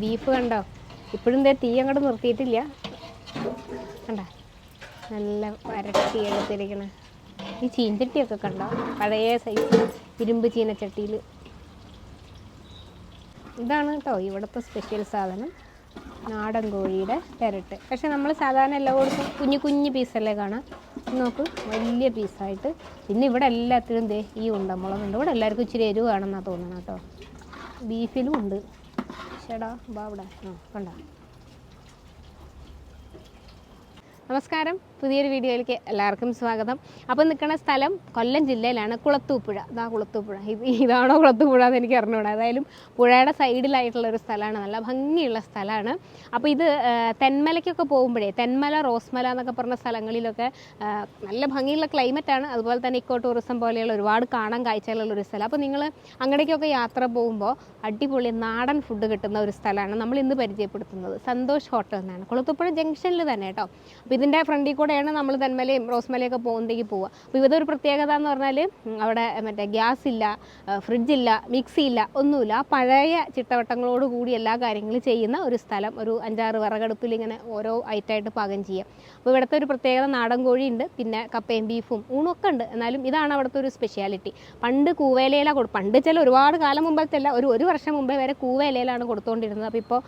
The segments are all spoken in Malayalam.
ബീഫ് കണ്ടോ? ഇപ്പോഴും ദേ തീ അങ്ങോട്ട് നിർത്തിയിട്ടില്ല. കണ്ട? നല്ല വരട്ടി എടുത്തിരിക്കണ. ഈ ചീൻചട്ടിയൊക്കെ കണ്ടോ? പഴയ സൈസ് ഇരുമ്പ് ചീനച്ചട്ടിയിൽ ഇതാണ് കേട്ടോ ഇവിടുത്തെ സ്പെഷ്യൽ സാധനം. നാടൻ കോഴിയുടെ പെരട്ട്. പക്ഷെ നമ്മൾ സാധാരണ എല്ലാ എല്ലായിടത്തും കുഞ്ഞു കുഞ്ഞു പീസല്ലേ കാണാം? നോക്ക് വലിയ പീസായിട്ട് പിന്നെ ഇവിടെ എല്ലാത്തിലും ദേ ഈ ഉണ്ടമുളകുണ്ട്. ഇവിടെ എല്ലാവർക്കും ഇച്ചിരി എരിവ് വേണമെന്നാണ് തോന്നണം കേട്ടോ. ബീഫിലും ഉണ്ട്. ചേടാ ബാ ഇവിടെ ആ. കണ്ട? നമസ്കാരം. പുതിയൊരു വീഡിയോയിലേക്ക് എല്ലാവർക്കും സ്വാഗതം. അപ്പോൾ നിൽക്കുന്ന സ്ഥലം കൊല്ലം ജില്ലയിലാണ് കുളത്തൂപ്പുഴ. ഇതാ കുളത്തൂപ്പുഴ. ഇത് ഇതാണോ കുളത്തൂപ്പുഴ എന്ന് എനിക്ക് അറിഞ്ഞൂടാ. ഏതായാലും പുഴയുടെ സൈഡിലായിട്ടുള്ള ഒരു സ്ഥലമാണ്. നല്ല ഭംഗിയുള്ള സ്ഥലമാണ്. അപ്പോൾ ഇത് തെന്മലയ്ക്കൊക്കെ പോകുമ്പോഴേ തെന്മല റോസ്മല എന്നൊക്കെ പറഞ്ഞ സ്ഥലങ്ങളിലൊക്കെ നല്ല ഭംഗിയുള്ള ക്ലൈമറ്റാണ് അതുപോലെ തന്നെ ഇക്കോ ടൂറിസം പോലെയുള്ള ഒരുപാട് കാണാൻ കാഴ്ചകളുള്ള ഒരു സ്ഥലം. അപ്പോൾ നിങ്ങൾ അങ്ങടേക്കൊക്കെ യാത്ര പോകുമ്പോൾ അടിപൊളി നാടൻ ഫുഡ് കിട്ടുന്ന ഒരു സ്ഥലമാണ് നമ്മൾ ഇന്ന് പരിചയപ്പെടുത്തുന്നത്. സന്തോഷ് ഹോട്ടൽ എന്നാണ്. കുളത്തൂപ്പുഴ ജംഗ്ഷനിൽ തന്നെ കേട്ടോ. ഇതിന്റെ ഫ്രണ്ടിൽ കൂടെയാണ് നമ്മൾ തെന്മലയും റോസ്മലയൊക്കെ പോകുന്നതേക്ക് പോവുക. അപ്പോൾ ഒരു പ്രത്യേകത എന്ന് പറഞ്ഞാൽ അവിടെ മറ്റേ ഗ്യാസ് ഇല്ല ഫ്രിഡ്ജ് ഇല്ല മിക്സി ഇല്ല ഒന്നുമില്ല. പഴയ ചിട്ടവട്ടങ്ങളോട് കൂടി എല്ലാ കാര്യങ്ങളും ചെയ്യുന്ന ഒരു സ്ഥലം ഒരു അഞ്ചാറ് വിറകടുപ്പിൽ ഇങ്ങനെ ഓരോ ഐറ്റമായിട്ട് പാകം ചെയ്യാം. അപ്പോൾ ഇവിടുത്തെ ഒരു പ്രത്യേകത നാടൻ കോഴിയുണ്ട് പിന്നെ കപ്പയും ബീഫും ഊണൊക്കെ ഉണ്ട്. എന്നാലും ഇതാണ് അവിടുത്തെ ഒരു സ്പെഷ്യാലിറ്റി പണ്ട് കൂവേലയില കൊടു പണ്ട് ചില ഒരുപാട് കാലം മുമ്പത്തെ അല്ല ഒരു ഒരു വർഷം മുമ്പേ വരെ കൂവേലയിലാണ് കൊടുത്തുകൊണ്ടിരുന്നത് അപ്പോൾ ഇപ്പോൾ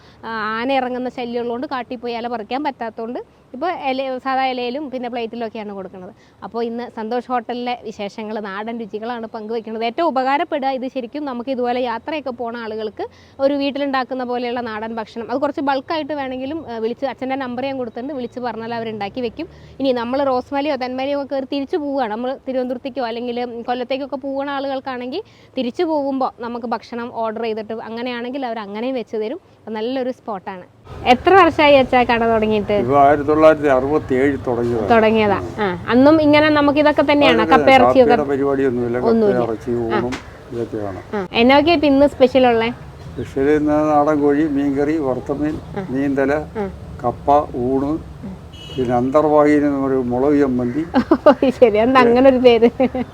ആന ഇറങ്ങുന്ന ശല്യമുള്ളതുകൊണ്ട് കാട്ടിൽ പോയി ഇല പറിക്കാൻ പറ്റാത്തതുകൊണ്ട് ഇപ്പോൾ ഇല സാധാ ഇലയിലും പിന്നെ പ്ലേറ്റിലൊക്കെയാണ് കൊടുക്കുന്നത്. അപ്പോൾ ഇന്ന് സന്തോഷ് ഹോട്ടലിലെ വിശേഷങ്ങൾ നാടൻ രുചികളാണ് പങ്കുവെക്കുന്നത് ഏറ്റവും ഉപകാരപ്പെടുക ഇത് ശരിക്കും നമുക്ക് ഇതുപോലെ യാത്രയൊക്കെ പോണ ആളുകൾക്ക് ഒരു വീട്ടിലുണ്ടാക്കുന്ന പോലെയുള്ള നാടൻ ഭക്ഷണം. അത് കുറച്ച് ബൾക്കായിട്ട് വേണമെങ്കിലും വിളിച്ച് അച്ഛന്റെ നമ്പർ ഞാൻ കൊടുത്തിട്ടുണ്ട്. വിളിച്ച് പറഞ്ഞാൽ അവരുണ്ടാക്കി വെക്കും. ഇനി നമ്മൾ റോസ്മലിയോ തന്മലിയോ ഒക്കെ കയറി തിരിച്ചു പോവുകയാണ്. നമ്മൾ തിരുവനന്തപുരത്തേക്കോ അല്ലെങ്കിൽ കൊല്ലത്തേക്കൊക്കെ പോകുന്ന ആളുകൾക്കാണെങ്കിൽ തിരിച്ചു പോകുമ്പോൾ നമുക്ക് ഭക്ഷണം ഓർഡർ ചെയ്തിട്ട് അങ്ങനെയാണെങ്കിൽ അവർ അങ്ങനെയും വെച്ച് തരും. നല്ലൊരു സ്പോട്ടാണ്. എത്ര വർഷമായി അച്ഛാ കട തുടങ്ങിയിട്ട്? ആയിരത്തി തൊള്ളായിരത്തി അറുപത്തി ഏഴ് തുടങ്ങിയതാണ്. തുടങ്ങിയതാ. ആ അന്നും ഇങ്ങനെ നമുക്ക് ഇതൊക്കെ തന്നെയാണ് കപ്പയിറച്ചിയൊക്കെ പരിപാടിയൊന്നുമില്ല കപ്പ ഊണും ഇതൊക്കെയാണ്. എന്നൊക്കെ ഇപ്പം ഇന്ന് സ്പെഷ്യൽ ഉള്ളേ? സ്പെഷ്യൽ നാടൻ കോഴി മീൻകറി വറുത്തമീൻ നീന്തല കപ്പ ഊണ് പിന്നെ അന്തർവാഹിനി എന്ന് പറയും മുളക് ചമ്മന്തി. ശരി. എന്താ അങ്ങനെ ഒരു പേര്?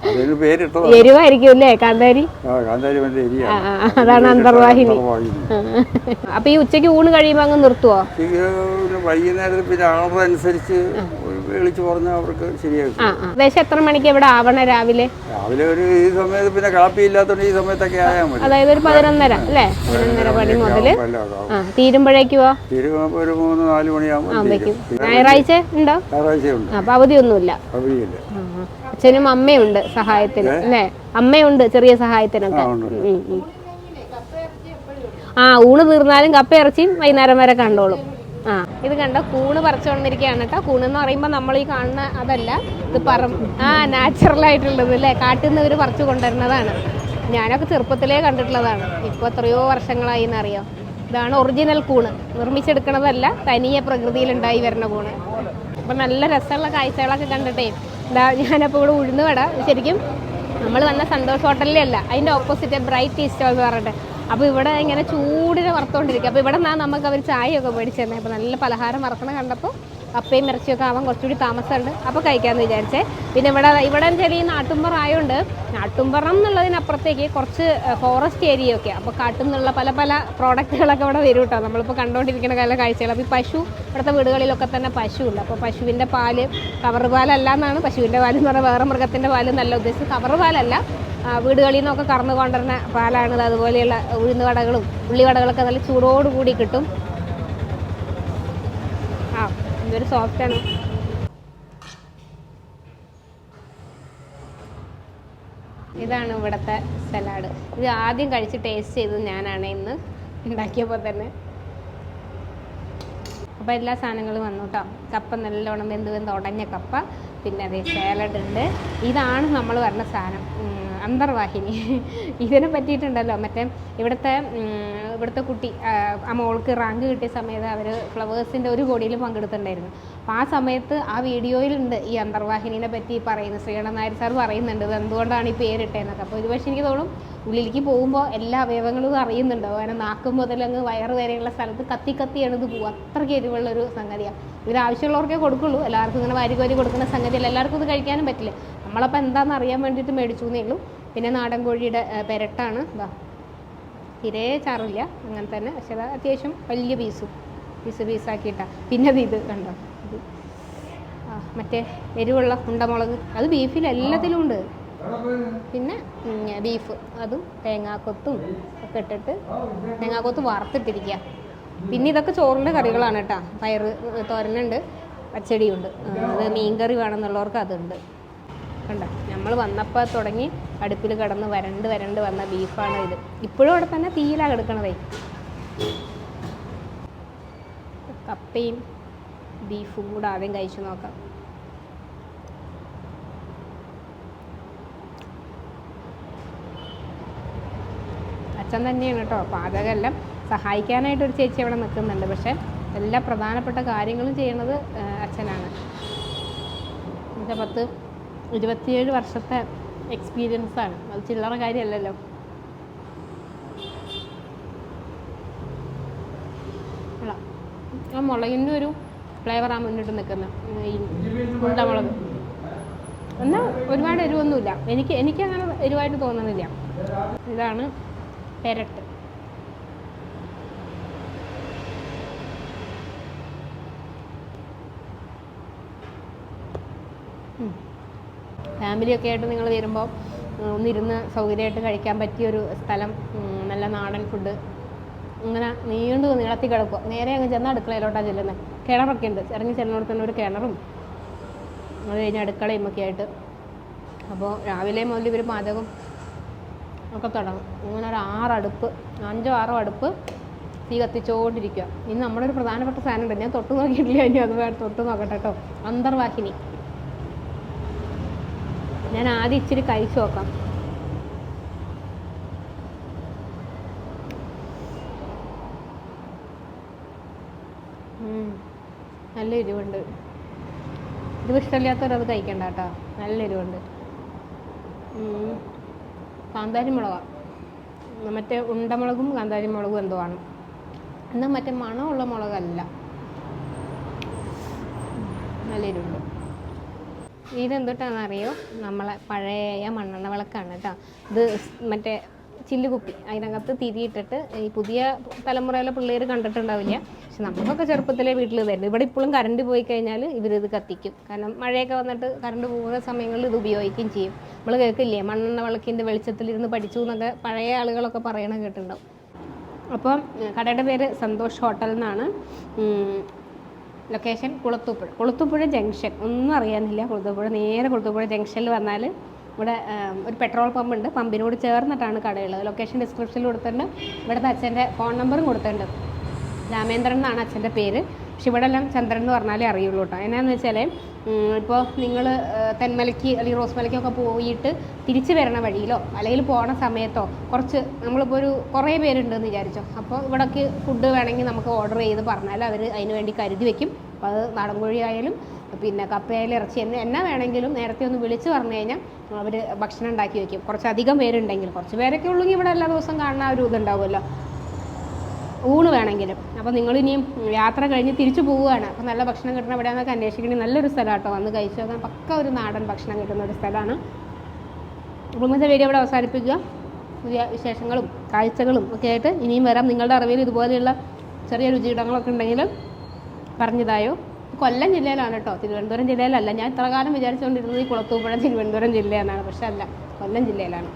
അതിന് പേരിട്ടത്. എരിവായിരിക്കും അല്ലേ കാന്താരി? ആ കാന്താരി വലിയ എരിയാണ്. അതാണ് അന്തർവാഹിനി. അന്തർവാഹിനി. അപ്പൊ ഈ ഉച്ചയ്ക്ക് ഊണ് കഴിയുമ്പോ അങ്ങ് നിർത്തുവോ? ഉച്ചയ്ക്ക് ഒരു വൈകുന്നേരത്തിൽ പിന്നെ ആളുടെ അനുസരിച്ച് വിളിച്ച് പറഞ്ഞാൽ അവർക്ക് ആ. ഏകദേശം എത്ര മണിക്ക് ഇവിടെ ആവണം രാവിലെ? രാവിലെ ഒരു ഈ സമയത്ത് പിന്നെ കാപ്പി ഇല്ലാത്തതുകൊണ്ട് ഈ സമയത്തൊക്കെ ആയാൽ മതി. അതായത് ഒരു പതിനൊന്നര അല്ലേ? പതിനൊന്നര മണി മുതൽ തീരുമ്പോഴേക്കുവോ തീരുമ്പോ ഒരു മൂന്ന് നാല് മണിയാകുമ്പോൾ ഞായറാഴ്ച ഉണ്ടോ? ഞായറാഴ്ചയുണ്ട് അപ്പൊ അവധിയൊന്നുമില്ല അവധിയില്ല. അച്ഛനും അമ്മയുണ്ട് സഹായത്തിന് അല്ലേ? അമ്മയുണ്ട് ചെറിയ സഹായത്തിനൊക്കെ. ഉണ്ട്. ആ ഊണ് തീർന്നാലും കപ്പ ഇറച്ചിയും വൈകുന്നേരം വരെ കണ്ടോളും. ആ. ഇത് കണ്ടോ? കൂണ് പറിച്ചു വന്നിരിക്കുകയാണ് കേട്ടോ. കൂണ് എന്ന് പറയുമ്പോൾ നമ്മൾ ഈ കാണുന്ന അതല്ല ഇത് പറ ആ നാച്ചുറൽ ആയിട്ടുള്ളത് അല്ലേ? കാട്ടിൽ നിന്ന് ഇവർ പറിച്ചു കൊണ്ടുവരുന്നതാണ്. ഞാനൊക്കെ ചെറുപ്പത്തിലേ കണ്ടിട്ടുള്ളതാണ്. ഇപ്പോൾ എത്രയോ വർഷങ്ങളായി എന്നറിയാം? ഇതാണ് ഒറിജിനൽ കൂണ്. നിർമ്മിച്ചെടുക്കണതല്ല തനിയെ പ്രകൃതിയിലുണ്ടായി വരുന്ന കൂണ്. അപ്പം നല്ല രസമുള്ള കാഴ്ചകളൊക്കെ കണ്ടിട്ടേ. എന്താ ഞാനപ്പോൾ ഇവിടെ ഉഴുന്ന് ശരിക്കും നമ്മൾ വന്ന സന്തോഷ് ഹോട്ടലിലല്ല അതിന്റെ ഓപ്പോസിറ്റ് ബ്രൈറ്റ് ടീ എന്ന് പറഞ്ഞിട്ട്. അപ്പോൾ ഇവിടെ ഇങ്ങനെ ചൂടിനെ വറുത്തോണ്ടിരിക്കുക. അപ്പോൾ ഇവിടെ നിന്നാണ് നമുക്ക് അവർ ചായയൊക്കെ മേടിച്ചു തന്നെ അപ്പോൾ നല്ല പലഹാരം വറുക്കണ കണ്ടപ്പോൾ കപ്പയും ഇറച്ചിയൊക്കെ ആവാൻ കുറച്ചുകൂടി താമസമുണ്ട്. അപ്പോൾ കഴിക്കാമെന്ന് വിചാരിച്ചേ. പിന്നെ ഇവിടെ ഇവിടെ ചെറിയ നാട്ടുമ്പുറം ആയതുകൊണ്ട് നാട്ടുമ്പുറം എന്നുള്ളതിനപ്പുറത്തേക്ക് കുറച്ച് ഫോറസ്റ്റ് ഏരിയ ഒക്കെ. അപ്പോൾ കാട്ടിൽ നിന്നുള്ള പല പല പ്രോഡക്റ്റുകളൊക്കെ ഇവിടെ വരും കേട്ടോ. നമ്മളിപ്പോൾ കണ്ടുകൊണ്ടിരിക്കുന്ന പല കാഴ്ചകൾ. അപ്പോൾ ഈ പശു ഇവിടുത്തെ വീടുകളിലൊക്കെ തന്നെ പശു ഉണ്ട് അപ്പോൾ പശുവിന്റെ പാൽ കവർ പാലല്ല എന്നാണ് പശുവിന്റെ പാൽ എന്ന് പറഞ്ഞാൽ വേറെ മൃഗത്തിന്റെ പാൽ നല്ല ഉദ്ദേശിച്ച് കവർ പാലല്ല. വീടുകളിൽ നിന്നൊക്കെ കറന്നു കൊണ്ടുവരുന്ന പാലാണ്. അതുപോലെയുള്ള ഉള്ളി ഉള്ളിവടകളൊക്കെ നല്ല ചൂടോടുകൂടി കിട്ടും. ആ സോഫ്റ്റ് ആണ്. ഇതാണ് ഇവിടുത്തെ സലാഡ് ഇത് ആദ്യം കഴിച്ച് ടേസ്റ്റ് ചെയ്തത് ഞാനാണ് ഇന്ന് ഉണ്ടാക്കിയപ്പോൾ തന്നെ. അപ്പോൾ എല്ലാ സാധനങ്ങളും വന്നു കേട്ടോ കപ്പ നല്ലോണം വെന്ത് വെന്ത് ഉടഞ്ഞ കപ്പ. പിന്നെ അതേ സാലഡ് ഉണ്ട്. ഇതാണ് നമ്മൾ പറഞ്ഞ സാധനം. അന്തർവാഹിനി. ഇതിനെ പറ്റിയിട്ടുണ്ടല്ലോ. മറ്റേ ഇവിടുത്തെ ഇവിടുത്തെ കുട്ടി ആ മോൾക്ക് റാങ്ക് കിട്ടിയ സമയത്ത് അവർ ഫ്ലവേഴ്സിന്റെ ഒരു കോടിയിൽ പങ്കെടുത്തിട്ടുണ്ടായിരുന്നു. അപ്പോൾ ആ സമയത്ത് ആ വീഡിയോയിലുണ്ട് ഈ അന്തർവാഹിനിനെ പറ്റി പറയുന്നത് ശ്രീകണ്ഠൻ നായർ സാർ പറയുന്നുണ്ട്. ഇത് എന്തുകൊണ്ടാണ് ഈ പേരിട്ടതെന്നൊക്കെ അപ്പോൾ ഇത് പക്ഷേ എനിക്ക് തോന്നും ഉള്ളിലേക്ക് പോകുമ്പോൾ എല്ലാ അവയവങ്ങളും അറിയുന്നുണ്ടോ അങ്ങനെ നാക്ക് മുതൽ അങ്ങ് വയറ് വരെയുള്ള സ്ഥലത്ത് കത്തി കത്തിയാണ് ഇത് പോകുക അത്രയ്ക്ക് എരിവുള്ളൊരു സംഗതിയാണ് ഇതിന് ആവശ്യമുള്ളവർക്കേ കൊടുക്കുള്ളൂ. എല്ലാവർക്കും ഇങ്ങനെ വാരി കോരി കൊടുക്കുന്ന സംഗതിയല്ല. എല്ലാവർക്കും ഇത് കഴിക്കാനും പറ്റില്ല. നമ്മളപ്പോൾ എന്താണെന്ന് അറിയാൻ വേണ്ടിയിട്ട് മേടിച്ചു എന്നേ ഉള്ളൂ. പിന്നെ നാടൻ കോഴിയുടെ പെരട്ടാണ്. ഇതാ തീരെ ചാറില്ല. അങ്ങനെ തന്നെ. പക്ഷേ അത് അത്യാവശ്യം വലിയ പീസും. പീസ് പീസാക്കിയിട്ടാണ് പിന്നെ അത് ഇത് കണ്ടോ? ഇത്. ആ മറ്റേ എരിവുള്ള ഉണ്ടമുളക്. അത് ബീഫിൽ എല്ലാത്തിലും ഉണ്ട്. പിന്നെ ബീഫ് അതും തേങ്ങാക്കൊത്തും ഒക്കെ ഇട്ടിട്ട് തേങ്ങാക്കൊത്ത് വറുത്തിട്ടിരിക്കുക പിന്നെ ഇതൊക്കെ ചോറിന്റെ കറികളാണ് കേട്ടോ. പയറ് തോരനുണ്ട് പച്ചടിയുണ്ട്. അത് മീൻകറി വേണമെന്നുള്ളവർക്ക് അതുണ്ട്. കണ്ട? നമ്മൾ വന്നപ്പോൾ തുടങ്ങി അടുപ്പിൽ കിടന്ന് വരണ്ട് വരണ്ട് വന്ന ബീഫാണ് ഇത്. ഇപ്പോഴും അവിടെ തന്നെ തീയിലാണ് കിടക്കണതേ. കപ്പയും ബീഫും കൂടെ ആദ്യം കഴിച്ചു നോക്കാം. അച്ഛൻ തന്നെയാണ് കേട്ടോ. പാചകമെല്ലാം സഹായിക്കാനായിട്ട് ഒരു ചേച്ചി അവിടെ നിൽക്കുന്നുണ്ട്. പക്ഷെ എല്ലാ പ്രധാനപ്പെട്ട കാര്യങ്ങളും ചെയ്യണത് അച്ഛനാണ്. എന്റെ പത്ത് ഇരുപത്തിയേഴ് വർഷത്തെ എക്സ്പീരിയൻസ് ആണ്. അത് ചില്ലറ കാര്യമല്ലല്ലോ. ആ മുളകിന്റെ ഒരു ഫ്ലേവറാണ് മുന്നിട്ട് നിൽക്കുന്നത് ഈ ഉണ്ടമുളക് എന്നാൽ ഒരുപാട് എരിവൊന്നുമില്ല. എനിക്ക് എനിക്ക് അങ്ങനെ എരിവായിട്ട് തോന്നുന്നില്ല. ഇതാണ് പെരട്ട്. ഫാമിലിയൊക്കെ ആയിട്ട് നിങ്ങൾ വരുമ്പോൾ ഒന്നിരുന്ന് സൗകര്യമായിട്ട് കഴിക്കാൻ പറ്റിയൊരു സ്ഥലം നല്ല നാടൻ ഫുഡ് ഇങ്ങനെ നീണ്ടു നീളത്തി കിടക്കുക. നേരെ അങ്ങ് ചെന്ന് അടുക്കളയിലോട്ടാണ് ചെല്ലുന്നത് കിണറൊക്കെ ഉണ്ട്. ഇറങ്ങി ചെല്ലുന്നോട് തന്നെ ഒരു കിണറും അത് കഴിഞ്ഞ് അടുക്കളയും ഒക്കെ ആയിട്ട്. അപ്പോൾ രാവിലെ മുതൽ ഇവർ പാചകം ഒക്കെ തുടങ്ങും. ഇങ്ങനെ ഒരു ആറടുപ്പ് അഞ്ചോ ആറോ അടുപ്പ് തീ കത്തിച്ചുകൊണ്ടിരിക്കുക ഇനി നമ്മുടെ ഒരു പ്രധാനപ്പെട്ട സാധനം ഉണ്ട് ഞാൻ തൊട്ട് നോക്കിയിട്ടില്ല ഇനി അത് തൊട്ട് നോക്കട്ടെ കേട്ടോ. അന്തർവാഹിനി. ഞാൻ ആദ്യം ഇച്ചിരി കഴിച്ചു നോക്കാം. നല്ല എരിവുണ്ട്. ഇത് ഇഷ്ടമില്ലാത്തവരത് കഴിക്കണ്ട കേട്ടോ. നല്ല എരിവുണ്ട്. കാന്താരി മുളകാണ് മറ്റേ ഉണ്ടമുളകും കാന്താരി മുളകും എന്തോ ആണ്. എന്നാൽ മറ്റേ മണമുള്ള മുളകല്ല. നല്ല എരിവുണ്ട് ഇതെന്തൊട്ടാണെന്നറിയോ? നമ്മളെ പഴയ മണ്ണെണ്ണ വിളക്കാണ് കേട്ടോ. ഇത് മറ്റേ ചില്ലുകുപ്പി. അതിനകത്ത് തിരിയിട്ടിട്ട് ഈ പുതിയ തലമുറയിലെ പിള്ളേർ കണ്ടിട്ടുണ്ടാവില്ല. പക്ഷെ നമുക്കൊക്കെ ചെറുപ്പത്തിലെ വീട്ടിൽ ഇതായിരുന്നു. ഇവിടെ ഇപ്പോഴും കറണ്ട് പോയി കഴിഞ്ഞാൽ ഇവരിത് കത്തിക്കും. കാരണം മഴയൊക്കെ വന്നിട്ട് കറണ്ട് പോകുന്ന സമയങ്ങളിൽ ഇത് ഉപയോഗിക്കുകയും ചെയ്യും. നമ്മൾ കേൾക്കില്ലേ? മണ്ണെണ്ണ വിളക്കിന്റെ വെളിച്ചത്തിലിരുന്ന് പഠിച്ചു എന്നൊക്കെ പഴയ ആളുകളൊക്കെ പറയണ കേട്ടിട്ടുണ്ടാവും. അപ്പം കടയുടെ പേര് സന്തോഷ് ഹോട്ടൽ എന്നാണ്. ലൊക്കേഷൻ കുളത്തൂപ്പുഴ. കുളത്തൂപ്പുഴ ജംഗ്ഷൻ ഒന്നും അറിയാനില്ല. കുളത്തൂപ്പുഴ നേരെ കുളത്തൂപ്പുഴ ജംഗ്ഷനിൽ വന്നാൽ ഇവിടെ ഒരു പെട്രോൾ പമ്പ് ഉണ്ട്. പമ്പിനോട് ചേർന്നിട്ടാണ് കടയുള്ളത്. ലൊക്കേഷൻ ഡിസ്ക്രിപ്ഷനിൽ കൊടുത്തിട്ടുണ്ട്. ഇവിടുത്തെ അച്ഛന്റെ ഫോൺ നമ്പറും കൊടുത്തിട്ടുണ്ട്. രാമേന്ദ്രൻ എന്നാണ് അച്ഛന്റെ പേര്. പക്ഷെ ഇവിടെ എല്ലാം ചന്ദ്രൻ എന്ന് പറഞ്ഞാലേ അറിയുള്ളൂ കേട്ടോ. എന്നാന്ന് വെച്ചാൽ ഇപ്പോൾ നിങ്ങൾ തെന്മലയ്ക്ക് അല്ലെങ്കിൽ റോസ്മലയ്ക്കൊക്കെ പോയിട്ട് തിരിച്ചു വരണ വഴിയിലോ അല്ലെങ്കിൽ പോണ സമയത്തോ കുറച്ച് നമ്മളിപ്പോൾ ഒരു കുറേ പേരുണ്ട് എന്ന് വിചാരിച്ചോ. അപ്പോൾ ഇവിടേക്ക് ഫുഡ് വേണമെങ്കിൽ നമുക്ക് ഓർഡർ ചെയ്ത് പറഞ്ഞാൽ അവർ അതിന് വേണ്ടി കരുതി വെക്കും. അപ്പോൾ അത് നാടൻ കോഴി ആയാലും പിന്നെ കപ്പയായാലും ഇറച്ചി എന്നെ എന്നാ വേണമെങ്കിലും നേരത്തെ ഒന്ന് വിളിച്ച് പറഞ്ഞു കഴിഞ്ഞാൽ അവർ ഭക്ഷണം ഉണ്ടാക്കി വെക്കും. കുറച്ചധികം പേരുണ്ടെങ്കിൽ കുറച്ച് പേരൊക്കെ ഉള്ളെങ്കിൽ ഇവിടെ എല്ലാ ദിവസവും കാണുന്ന ആ ഒരു ഇതുണ്ടാവുമല്ലോ. ഊണ് വേണമെങ്കിലും. അപ്പോൾ നിങ്ങൾ ഇനിയും യാത്ര കഴിഞ്ഞ് തിരിച്ചു പോവുകയാണ്. അപ്പോൾ നല്ല ഭക്ഷണം കിട്ടുന്ന എവിടെയാണെന്നൊക്കെ അന്വേഷിക്കണേ നല്ലൊരു സ്ഥലം കേട്ടോ വന്ന് കഴിച്ചു. നോക്കാൻ പക്ക ഒരു നാടൻ ഭക്ഷണം കിട്ടുന്ന ഒരു സ്ഥലമാണ്. അപ്പോൾ ഇന്നത്തെ വീഡിയോ ഇവിടെ അവസാനിപ്പിക്കുക. പുതിയ വിശേഷങ്ങളും കാഴ്ചകളും ഒക്കെ ആയിട്ട് ഇനിയും വരാം. നിങ്ങളുടെ അറിവിൽ ഇതുപോലെയുള്ള ചെറിയ രുചിയിടങ്ങളൊക്കെ ഉണ്ടെങ്കിൽ പറഞ്ഞതായോ? കൊല്ലം ജില്ലയിലാണ് കേട്ടോ. തിരുവനന്തപുരം ജില്ലയിലല്ല. ഞാൻ ഇത്ര കാലം വിചാരിച്ചുകൊണ്ടിരുന്നത് ഈ കുളത്തൂപ്പുഴ തിരുവനന്തപുരം ജില്ലയെന്നാണ്. പക്ഷെ അല്ല കൊല്ലം ജില്ലയിലാണ്.